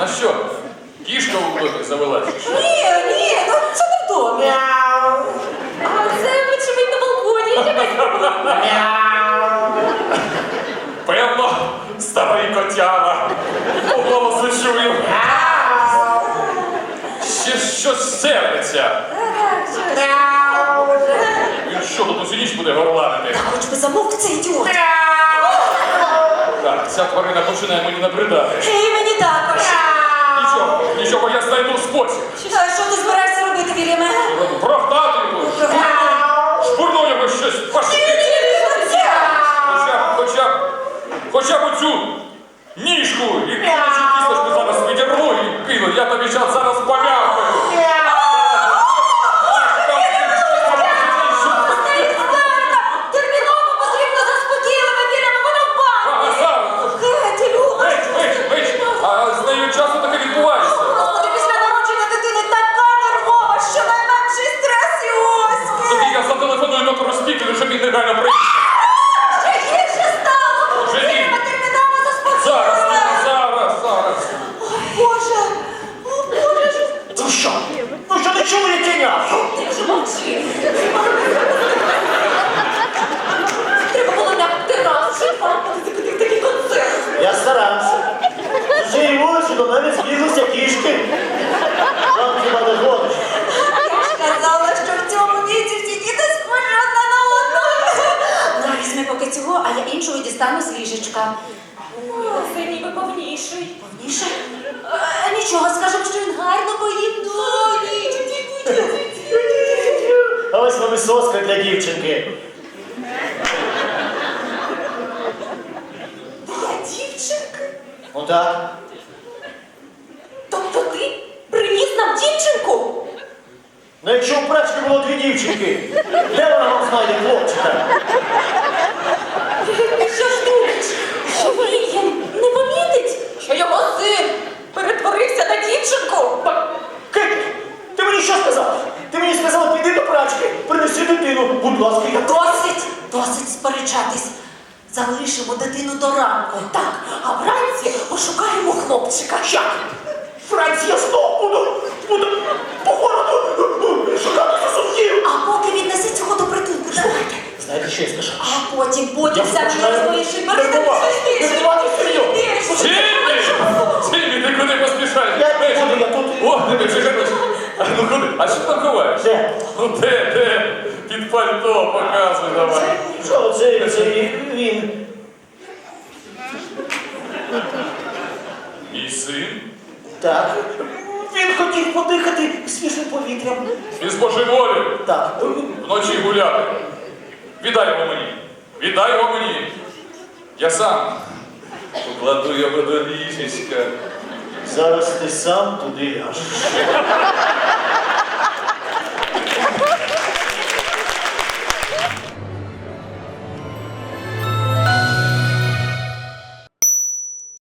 На що? Кішка у домі завелась? Ні, ні, ну що ти в? Мяу. А це, очевидно, балконі. Мяу. Певно, старий котяра. У голосу чую. Мяу. Ще щось серпиться. Мяу. Ну Він що тут усю ніч буде горланити? Та хоч би замовк цей ідіот. Мяу. Так, ця тварина починає мені набридати. І мені також. Нічого, я знайду спосіб. А що ти збираєшся робити, Вільяме? Прогнати його, шпурну, його щось пошити. Хоча б, хоча б, хоча б оцю ніжку і кіночу кісточку зараз відірву і кину. Я тобі зараз зараз пом'якаю. Вже мовчи. Треба було на терасі, такий такий концерт. Я старався. З цієї вулиці до мене збіглися кішки. Вам хіба не згодиш? Я ж казала, що в цьому віці всі діти схожі одна на одну. Ну, візьми поки цього, а я іншого дістану з ліжечка. Це ніби повніший. Повніше? Е, Нічого, скажемо, що він гарно соска для дівчинки. Для дівчинки? Ну так. Тобто ти приніс нам дівчинку? Ну якщо у прачки було дві дівчинки, де вона вам знайде хлопчика? Будь ласка, я Досить, досить сперечатись. Залишимо дитину до ранку. Так, а вранці пошукаємо хлопчика. Як? Франція знов буду, буду по городу шукати сусідів. А поки віднеси цього до притулку, давайте. Знаєте, що я скажу? А потім, потім Я все починаю розповіши. нервувати, нервувати серйозно. Ти куди поспішаєш? Я не буду, я тут. О, ти чекай. А ну куди? А що там ховаєш? Де? Ну де, де? Під пальто показуй давай. Що це, це він? Мій син? Так. Він хотів подихати свіжим повітрям. Із божеволі. Так. Вночі гуляти. Віддай його мені. Віддай його мені. Я сам покладу його до ліжечка. Зараз ти сам туди ляжеш.